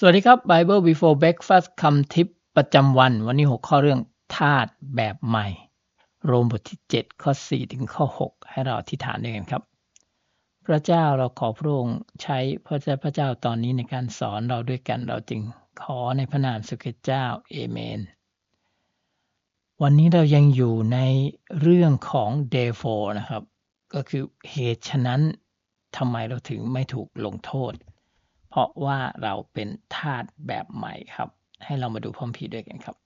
สวัสดีครับ Bible Before Breakfast คำทิปประจำวัน วันนี้6ข้อเรื่องธาตุแบบใหม่ โรมบทที่ 7 ข้อ 4 ถึงข้อ 6 ให้เราอธิษฐานด้วยกันครับ พระเจ้าเราขอพระองค์ใช้พระเจ้าพระเจ้าตอนนี้ในการสอนเราด้วยกันเราจึงขอในพระนามสุขเจ้าเอเมน วันนี้เรายังอยู่ในเรื่องของ day 4นะครับ ก็คือเหตุฉะนั้นทำไมเราถึงไม่ถูกลงโทษ เพราะว่าเราเป็นทาสแบบใหม่ครับ ให้เรามาดูพร้อมพีด้วยกันครับ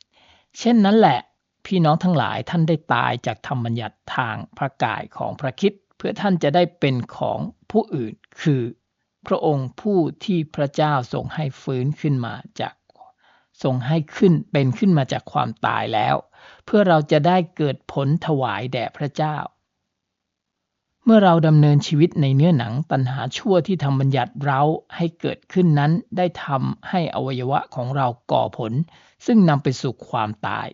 เช่นนั้นแหละพี่น้องทั้งหลายท่านได้ตายจากธรรมบัญญัติทางพระกายของพระคิดเพื่อท่านจะได้เป็นของผู้อื่น คือ พระองค์ผู้ที่พระเจ้าทรงให้ฟื้นขึ้นมาจากทรงให้ขึ้นเป็นขึ้นมาจากความตายแล้ว เพื่อเราจะได้เกิดผลถวายแด่พระเจ้า เมื่อเราดำเนินชีวิตในเนื้อหนังตัณหาชั่วที่ทำบัญญัติเราให้เกิดขึ้นนั้นได้ทำให้อวัยวะของเราก่อผล ซึ่งนำไปสู่ความตาย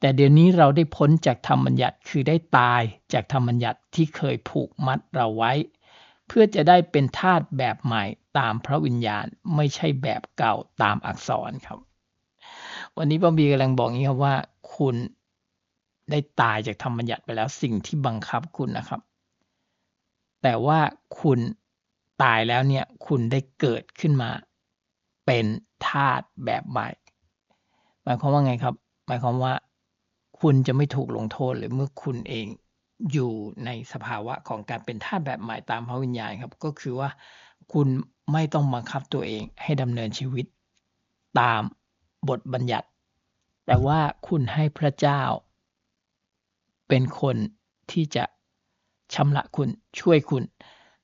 แต่เดี๋ยวนี้เราได้พ้นจากธรรมบัญญัติคือได้ตายจากธรรมบัญญัติที่เคยผูกมัดเราไว้ เพื่อจะได้เป็นทาสแบบใหม่ตามพระวิญญาณไม่ใช่แบบเก่าตามอักษรครับ วันนี้ป้อมบีกำลังบอกงี้ครับว่า คุณได้ตายจากธรรมบัญญัติไปแล้วสิ่งที่บังคับคุณนะครับ แต่ว่าคุณตายแล้วเนี่ยคุณได้เกิดขึ้นมา เป็นทาสแบบใหม่ หมายความว่าไงครับ หมายความว่า คุณจะไม่ถูกลงโทษเลยเมื่อคุณเองอยู่ในสภาวะของการเป็นทาสแบบใหม่ตามพระวิญญาณครับ ก็คือว่าคุณไม่ต้องบังคับตัวเองให้ดำเนินชีวิตตามบทบัญญัติ แต่ว่าคุณให้พระเจ้า เป็นคนที่จะ ชำระคุณช่วยคุณ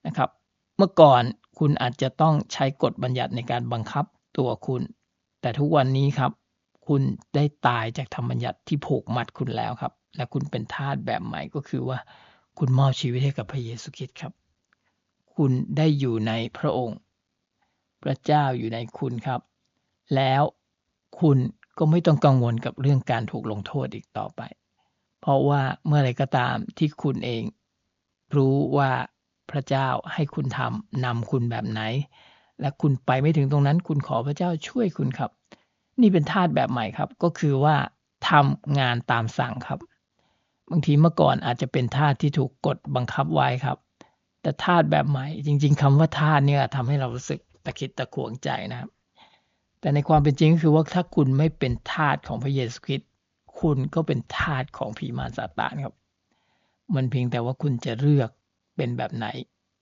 นะครับ เมื่อก่อนคุณอาจจะต้องใช้กฎบัญญัติในการบังคับตัวคุณ แต่ทุกวันนี้ครับ คุณได้ตายจากธรรมบัญญัติที่ผูกมัดคุณแล้วครับ และคุณเป็นทาสแบบใหม่ก็คือว่า คุณมอบชีวิตให้กับพระเยซูคริสต์ครับ คุณได้อยู่ในพระองค์ พระเจ้าอยู่ในคุณครับ แล้วคุณก็ไม่ต้องกังวลกับเรื่องการถูกลงโทษอีกต่อไป เพราะว่าเมื่อไรก็ตามที่คุณเอง รู้ว่าพระเจ้าให้คุณทำนำคุณแบบไหน และคุณไปไม่ถึงตรงนั้น คุณขอพระเจ้าช่วยคุณครับ นี่เป็นทาสแบบใหม่ครับ ก็คือว่าทำงานตามสั่งครับ บางทีเมื่อก่อนอาจจะเป็นทาสที่ถูกกดบังคับไว้ครับ แต่ทาสแบบใหม่ จริง ๆคำว่าทาสเนี่ยทำให้เรารู้สึกตะคิดตะขวงใจนะครับ แต่ในความเป็นจริงก็คือว่าถ้าคุณไม่เป็นทาสของพระเยซูคริสต์คุณก็เป็นทาสของผีมารซาตานครับ มันเพียงแต่ว่าคุณจะเลือกเป็นแบบไหน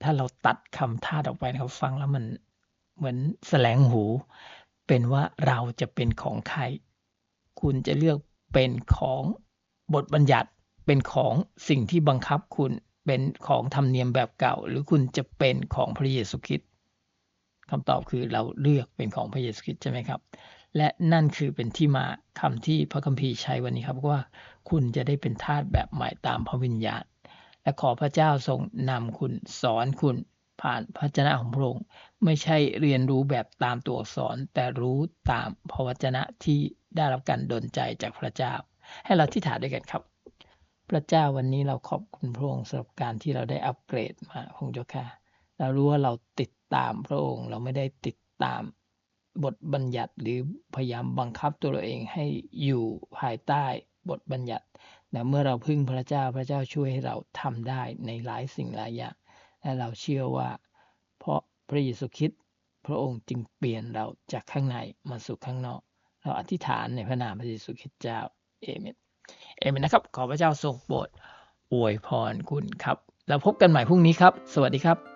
ถ้าเราตัดคำทาออกไปนะครับฟังแล้วมันเหมือนแสลงหู เป็นว่าเราจะเป็นของใคร คุณจะเลือกเป็นของบทบัญญัติเป็นของสิ่งที่บังคับคุณเป็นของธรรมเนียมแบบเก่า หรือคุณจะเป็นของพระเยซูคริสต์คำตอบคือเราเลือกเป็นของพระเยซูคริสต์ใช่ไหมครับ และนั่นคือเป็นที่มาคำที่พระคัมภีร์ใช้วันนี้ครับว่าคุณจะได้เป็นทาสแบบใหม่ตามพระวิญญาณ และขอพระเจ้าทรงนำคุณสอนคุณผ่านพระจนะของพระองค์ไม่ใช่เรียนรู้แบบตามตัวอักษร แต่รู้ตามพระวจนะที่ได้รับการดลใจจากพระเจ้า ให้เราที่ฐานด้วยกันครับ พระเจ้าวันนี้เราขอบคุณพระองค์สำหรับการที่เราได้อัปเกรดมาพงเจ้าค่ะเรารู้ว่าเราติดตามพระองค์เราไม่ได้ติดตาม บทบัญญัติหรือพยายามบังคับตัวเราเองให้อยู่ภายใต้บทบัญญัติแต่เมื่อเราพึ่งพระเจ้าพระเจ้าช่วยให้เราทำได้ในหลายสิ่งหลายอย่างและเราเชื่อว่า เพราะพระเยซูคริสต์พระองค์จึงเปลี่ยนเราจากข้างในมาสู่ข้างนอก เราอธิษฐานในพระนามพระเยซูคริสต์เจ้าเอเมนเอเมนนะครับ ขอพระเจ้าทรงโปรดอวยพรคุณครับเราพบกันใหม่พรุ่งนี้ครับ สวัสดีครับ